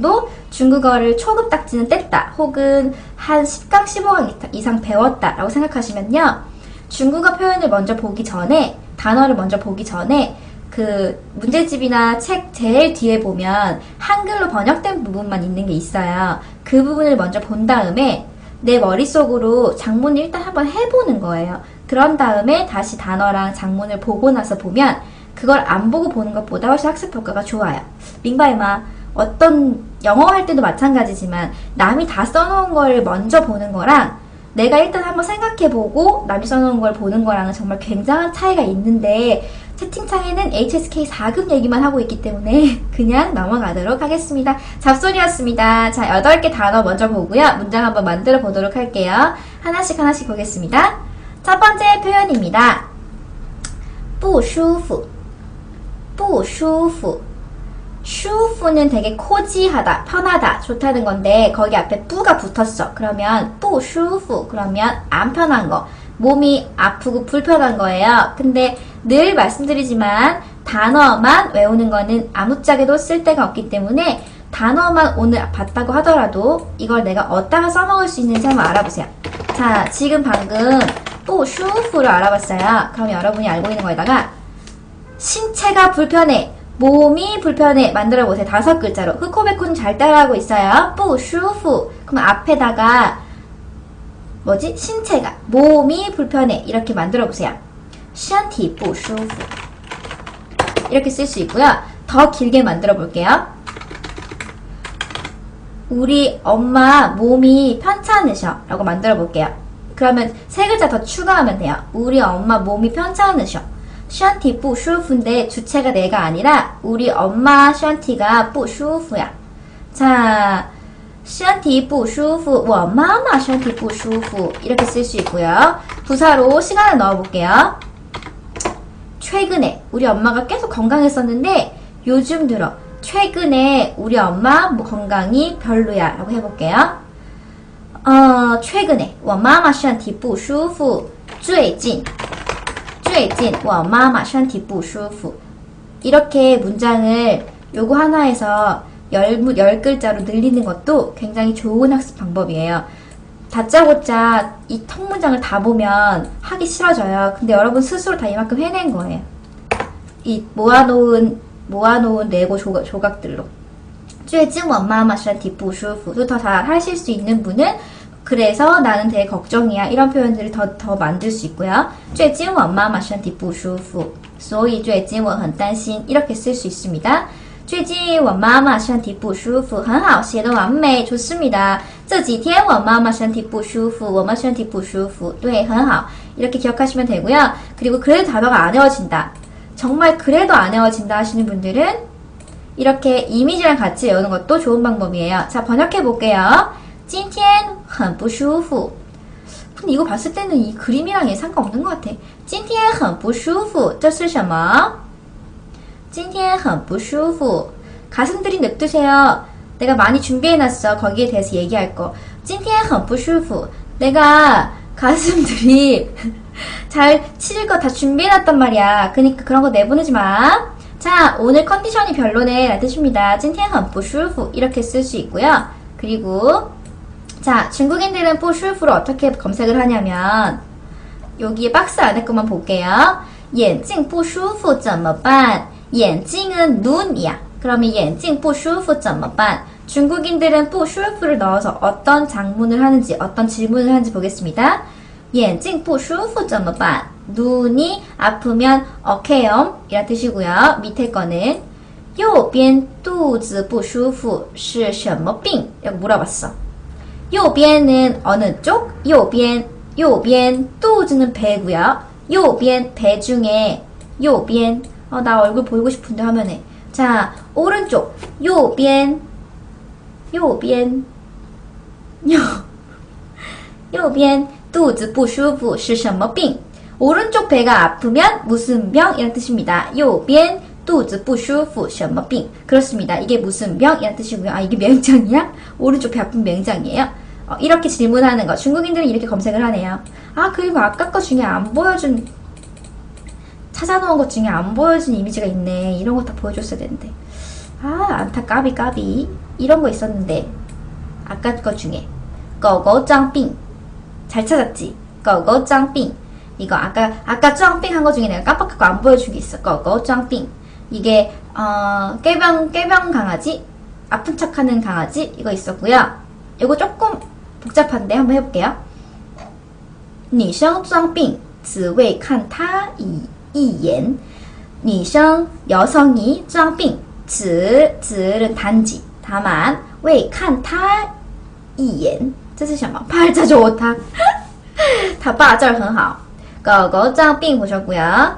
정도 중국어를 초급 딱지는 뗐다 혹은 한 10강 15강 이상 배웠다 라고 생각하시면요. 중국어 표현을 먼저 보기 전에 단어를 먼저 보기 전에 그 문제집이나 책 제일 뒤에 보면 한글로 번역된 부분만 있는 게 있어요. 그 부분을 먼저 본 다음에 내 머릿속으로 장문을 일단 한번 해보는 거예요. 그런 다음에 다시 단어랑 장문을 보고 나서 보면 그걸 안 보고 보는 것보다 훨씬 학습 효과가 좋아요. 민바이마 어떤 영어 할 때도 마찬가지지만 남이 다 써놓은 걸 먼저 보는 거랑 내가 일단 한번 생각해보고 남이 써놓은 걸 보는 거랑은 정말 굉장한 차이가 있는데 채팅창에는 HSK 4급 얘기만 하고 있기 때문에 그냥 넘어가도록 하겠습니다. 잡소리였습니다. 자, 8개 단어 먼저 보고요. 문장 한번 만들어 보도록 할게요. 하나씩 하나씩 보겠습니다. 첫 번째 표현입니다. 不舒服,不舒服. 슈프는 되게 코지하다, 편하다, 좋다는 건데 거기 앞에 뿌가 붙었어. 그러면 뿌슈프 그러면 안 편한 거. 몸이 아프고 불편한 거예요. 근데 늘 말씀드리지만 단어만 외우는 거는 아무짝에도 쓸데가 없기 때문에 단어만 오늘 봤다고 하더라도 이걸 내가 어디다가 써먹을 수 있는지 한번 알아보세요. 자, 지금 방금 뿌슈프를 알아봤어요. 그럼 여러분이 알고 있는 거에다가 신체가 불편해. 몸이 불편해 만들어 보세요. 다섯 글자로. 후코베콘 잘 따라하고 있어요. 뿌슈후. 그럼 앞에다가 뭐지? 신체가 몸이 불편해 이렇게 만들어 보세요. 시안티 뿌슈후 이렇게 쓸 수 있고요. 더 길게 만들어 볼게요. 우리 엄마 몸이 편찮으셔 라고 만들어 볼게요. 그러면 세 글자 더 추가하면 돼요. 우리 엄마 몸이 편찮으셔. 身体不舒服인데 주체가 내가 아니라 우리 엄마 身体가 不舒服야. 자, 身体不舒服,我妈妈身体不舒服 이렇게 쓸 수 있고요. 부사로 시간을 넣어볼게요. 최근에 우리 엄마가 계속 건강했었는데 요즘 들어 최근에 우리 엄마 뭐 건강이 별로야 라고 해볼게요. 어, 최근에 我妈妈身体不舒服最近 最近我妈妈身体不舒服 이렇게 문장을 요거 하나에서 열, 열 글자로 늘리는 것도 굉장히 좋은 학습 방법이에요. 다짜고짜 이 통문장을 다 보면 하기 싫어져요. 근데 여러분 스스로 다 이만큼 해낸 거예요. 이 모아놓은 모아놓은 네고 조각, 조각들로. 最近我妈妈身体不舒服. 더잘 하실 수 있는 분은 그래서 나는 되게 걱정이야. 이런 표현들을 더, 더 만들 수 있고요. 最近我妈妈身体不舒服.所以最近我很担心. 이렇게 쓸 수 있습니다. 最近我妈妈身体不舒服，很好，写的完美， 좋습니다. 这几天我妈妈身体不舒服，我们身体不舒服，对，很好. 이렇게 기억하시면 되고요. 그리고 그래도 단어가 안 외워진다. 정말 그래도 안 외워진다 하시는 분들은 이렇게 이미지랑 같이 외우는 것도 좋은 방법이에요. 자, 번역해 볼게요. 今天 很不舒服. 근데 이거 봤을 때는 이 그림이랑 상관없는 것 같아. 今天很不舒服,这是什么? 今天很不舒服. 가슴들이 냅두세요. 내가 많이 준비해놨어. 거기에 대해서 얘기할 거. 今天很不舒服. 내가 가슴들이 잘 치질 거 다 준비해놨단 말이야. 그니까 그런 거 내보내지 마. 자, 오늘 컨디션이 별로네. 라는 뜻입니다. 今天很不舒服. 이렇게 쓸 수 있고요. 그리고 자, 중국인들은 不舒服를 어떻게 검색을 하냐면 여기에 박스 안에 것만 볼게요. 眼睛不舒服怎么办? 眼睛은 눈이야. 그러면 眼睛不舒服怎么办? 중국인들은 不舒服를 넣어서 어떤 장문을 하는지 어떤 질문을 하는지 보겠습니다. 眼睛不舒服怎么办? 눈이 아프면 어케염 이란 뜻이고요. 밑에 거는 右边肚子不舒服是什么病? 라고 물어봤어. 右边은 어느 쪽? 右边, 右边肚子는 배고요. 右边 배 중에 右边 어, 나 얼굴 보이고 싶은데 화면에. 자, 오른쪽. 右边,右边, 右边肚子不舒服是什么病? 오른쪽 배가 아프면 무슨 병? 이란 뜻입니다. 右边 肚子不舒服什么病? 그렇습니다. 이게 무슨 병? 이란 뜻이고요. 아, 이게 명장이야? 오른쪽 배 아픈 명장이에요? 어, 이렇게 질문하는 거. 중국인들은 이렇게 검색을 하네요. 아, 그리고 아까 거 중에 안 보여준 찾아놓은 것 중에 안 보여준 이미지가 있네. 이런 거 다 보여줬어야 되는데. 아, 안타 까비 까비. 이런 거 있었는데 아까 거 중에 거거짱빙 잘 찾았지? 거거짱빙 이거 아까 아까 짱빙 한 거 중에 내가 깜빡하고 안 보여준 게 있어. 거거짱빙 이게 어 깨병 깨병 강아지 아픈 척하는 강아지 이거 있었고요. 이거 조금 복잡한데 한번 해볼게요. 女生装病只为看他一一眼.女生 여성이 装病只只는 단지 다만 为看他一眼这是什么? 팔자 좋다. 他爸这儿很好.狗狗装病 보셨고요.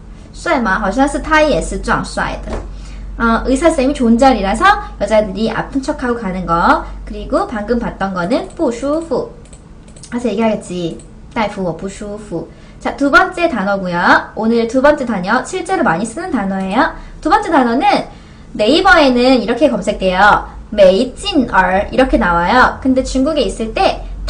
帅吗? 好像是他也是壮帅的 어, 의사 쌤이 좋은 자리라서 여자들이 아픈 척하고 가는 거 그리고 방금 봤던 거는 不舒服 가서 얘기하겠지 大夫我不舒服. 자, 두 번째 단어고요. 오늘 두 번째 단어 실제로 많이 쓰는 단어예요. 두 번째 단어는 네이버에는 이렇게 검색돼요. 메이찐얼 이렇게 나와요. 근데 중국에 있을 때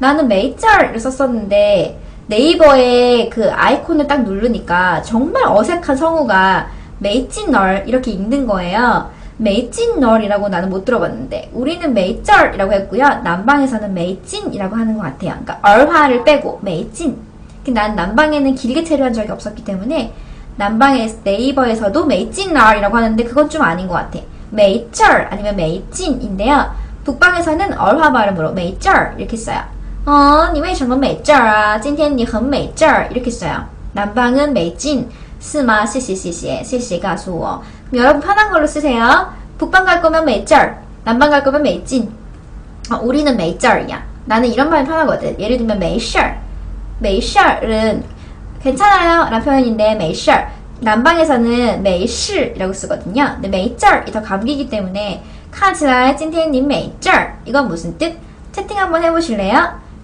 나는 메이쩔을 썼었는데 네이버에 그 아이콘을 딱 누르니까 정말 어색한 성우가 메이찐얼 이렇게 읽는 거예요. 메이찐널이라고 나는 못 들어봤는데 우리는 메이쩔이라고 했고요. 남방에서는 메이찐이라고 하는 것 같아요. 그러니까 얼화를 빼고 메이찐. 난 남방에는 길게 체류한 적이 없었기 때문에 남방의 네이버에서도 메이찐널이라고 하는데 그건 좀 아닌 것 같아. 메이쩔 아니면 메이찐인데요. 북방에서는 얼화 발음으로 메이쩔 이렇게 써요. 어, 你为什么美쩔아今天你很美쩔 이렇게 써요. 남방은 메이찐 是吗?谢谢谢谢谢谢告诉我. 여러분 편한 걸로 쓰세요. 북방 갈 거면 메이쩔, 남방 갈 거면 메이찐. 어, 우리는 메이쩔이야. 나는 이런 말이 편하거든. 예를 들면 메이쩔. 메이쩔은 괜찮아요 라는 표현인데 메이쩔. 남방에서는 메이시라고 쓰거든요. 근데 메이쩔이 더 감기기 때문에 看起来今天你美쩔 이건 무슨 뜻? 채팅 한번 해보실래요?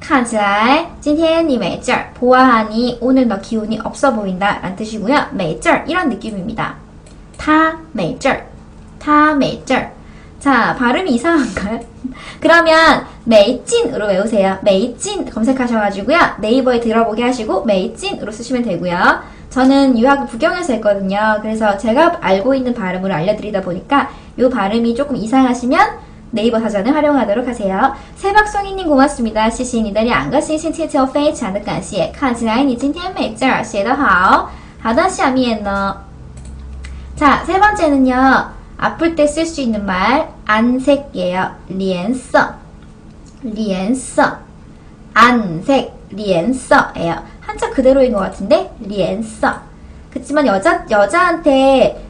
看起来今天你没劲儿 보아하니 오늘 너 기운이 없어 보인다 라는 뜻이고요. 没劲儿 이런 느낌입니다. 他没劲儿他没劲儿 자, 발음이 이상한가요? 그러면 메이찐으로 외우세요. 메이찐 검색하셔가지고요. 네이버에 들어보게 하시고 메이찐으로 쓰시면 되고요. 저는 유학을 북경에서 했거든요. 그래서 제가 알고 있는 발음으로 알려드리다 보니까 이 발음이 조금 이상하시면 네이버 사전을 활용하도록 하세요. 세박송이님 고맙습니다. 谢谢你的两个星星切切飞，非常的感谢。看起来你今天美字儿写得好。好的，下面呢？ 자, 세 번째는요. 아플 때 쓸 수 있는 말 안색이에요. 脸色脸色 안색 脸色예요. 한자 그대로인 것 같은데 脸色 그렇지만 여자 여자한테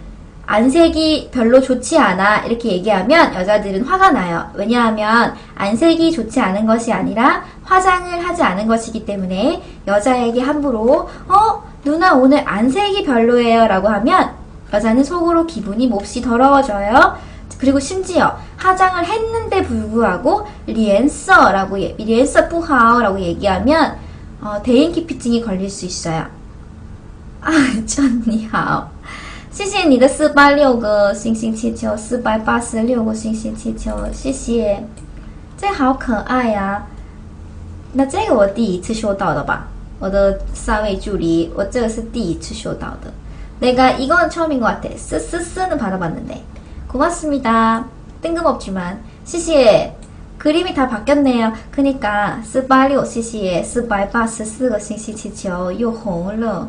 안색이 별로 좋지 않아 이렇게 얘기하면 여자들은 화가 나요. 왜냐하면 안색이 좋지 않은 것이 아니라 화장을 하지 않은 것이기 때문에 여자에게 함부로 어 누나 오늘 안색이 별로예요 라고 하면 여자는 속으로 기분이 몹시 더러워져요. 그리고 심지어 화장을 했는데 불구하고 리엔서라고 리엔서 예, 뿌하오라고 얘기하면 어, 대인기피증이 걸릴 수 있어요. 아, 쩐니하오. 谢谢你的四八六个星星气球，四百八十六个星星气球，谢谢，这好可爱呀、啊。那这个我第一次收到的吧？ 我的三位助理我这个是第一次收到的 내가 이건 처음인 것 같아 쓰쓰쓰는 받아봤는데 고맙습니다 뜬금없지만 시시에 그림이 다 바뀌었네요 그니까 스바리오 시시에 스바이바스 쓰거 싱시치치오 요 홍러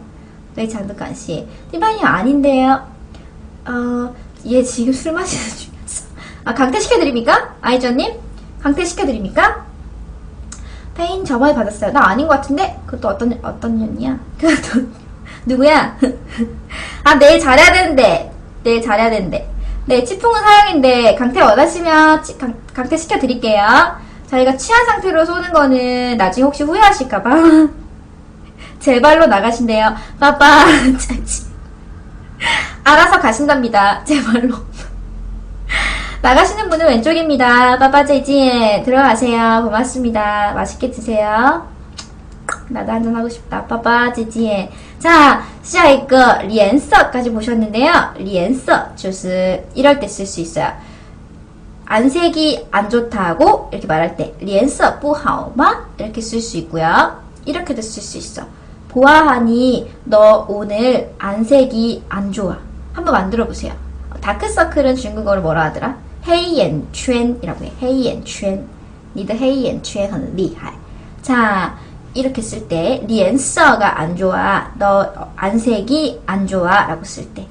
非常的感谢 띠반이 아닌데요 어, 얘 지금 술 마시는 중이었어 아 강퇴시켜드립니까? 아이저님? 강퇴시켜드립니까? 페인 저번에 받았어요. 나 아닌 것 같은데? 그것도 어떤, 어떤 년이야? 그것도, 누구야? 아, 내일 잘해야 되는데. 내일 잘해야 되는데. 네, 치풍은 사용인데, 강퇴 원하시면, 치- 강, 강퇴 시켜드릴게요. 저희가 취한 상태로 쏘는 거는 나중에 혹시 후회하실까봐. 제 발로 나가신대요. 빠빠, 짜지. 알아서 가신답니다. 제 발로. 나가시는 분은 왼쪽입니다. 빠빠제이지에 들어가세요. 고맙습니다. 맛있게 드세요. 나도 한잔 하고 싶다. 빠빠제이지에. 자, 下一个 脸色까지 보셨는데요. 脸色 就是이럴 때 쓸 수 있어요. 안색이 안 좋다고 이렇게 말할 때 脸色不好吗? 이렇게 쓸 수 있고요. 이렇게도 쓸 수 있어. 보아하니 너 오늘 안색이 안 좋아. 한번 만들어 보세요. 다크서클은 중국어로 뭐라 하더라? 黑眼圈이라고 해. 黑眼圈.你的黑眼圈很厉害. 자, 이렇게 쓸 때, 脸色가 안 좋아. 너 안색이 안 좋아. 라고 쓸 때.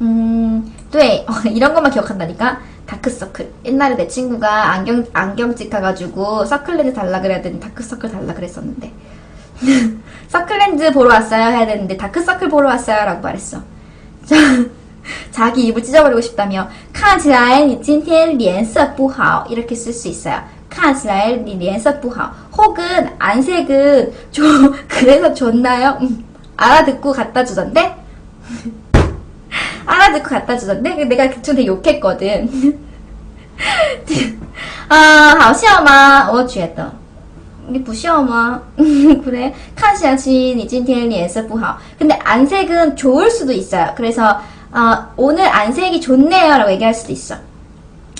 음, 对. 어, 이런 것만 기억한다니까? 다크서클. 옛날에 내 친구가 안경, 안경찍 가가지고 서클렌즈 달라 그래야 되는데 다크서클 달라 그랬었는데. 서클렌즈 보러 왔어요. 해야 되는데 다크서클 보러 왔어요. 라고 말했어. 자, 자기 입을 찢어버리고 싶다며 看起来你今天脸色不好 이렇게 쓸 수 있어요. 看起来你脸色不好 혹은 안색은 좀 그래서 좋나요? 음, 알아듣고 갖다 주던데? 알아듣고 갖다 주던데? 내가 좀 되게 욕했거든. 아, 好笑吗?我觉得 你不笑吗? 그래. 看起来你今天脸色不好. 근데 안색은 좋을 수도 있어요. 그래서 어, 오늘 안색이 좋네요라고 얘기할 수도 있어.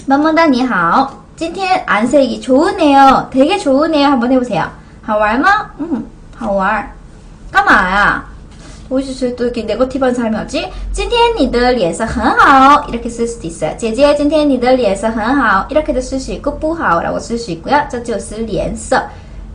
么么哒你好. 今天 안색이 좋으네요. 되게 좋으네요. 한번 해보세요. 好玩吗? 응, 好玩. 까마야. 오시스 또 이렇게 네거티브한 사람이 어지? 今天你的脸色很好 이렇게 쓸 수도 있어요. 姐姐今天你的脸色很好 이렇게도 쓸 수 있고 不好라고 쓸 수 있고요. 这就是脸色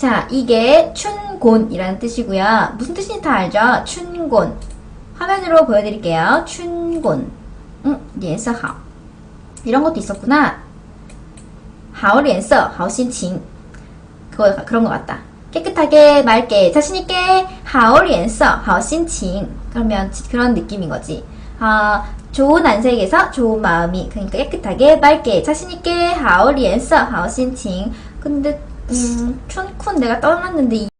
자, 이게 춘곤이라는 뜻이고요. 무슨 뜻인지 다 알죠? 춘곤. 화면으로 보여드릴게요. 춘곤. 응, 脸色好. 이런 것도 있었구나. 好脸色,好心情. 그거 그런 것 같다. 깨끗하게 맑게 자신 있게 好脸色,好心情. 그러면 그런 느낌인 거지. 아, 좋은 안색에서 좋은 마음이 그러니까 깨끗하게 맑게 자신 있게 好脸色,好心情. 근데 음, 춘쿤 내가 떠났는데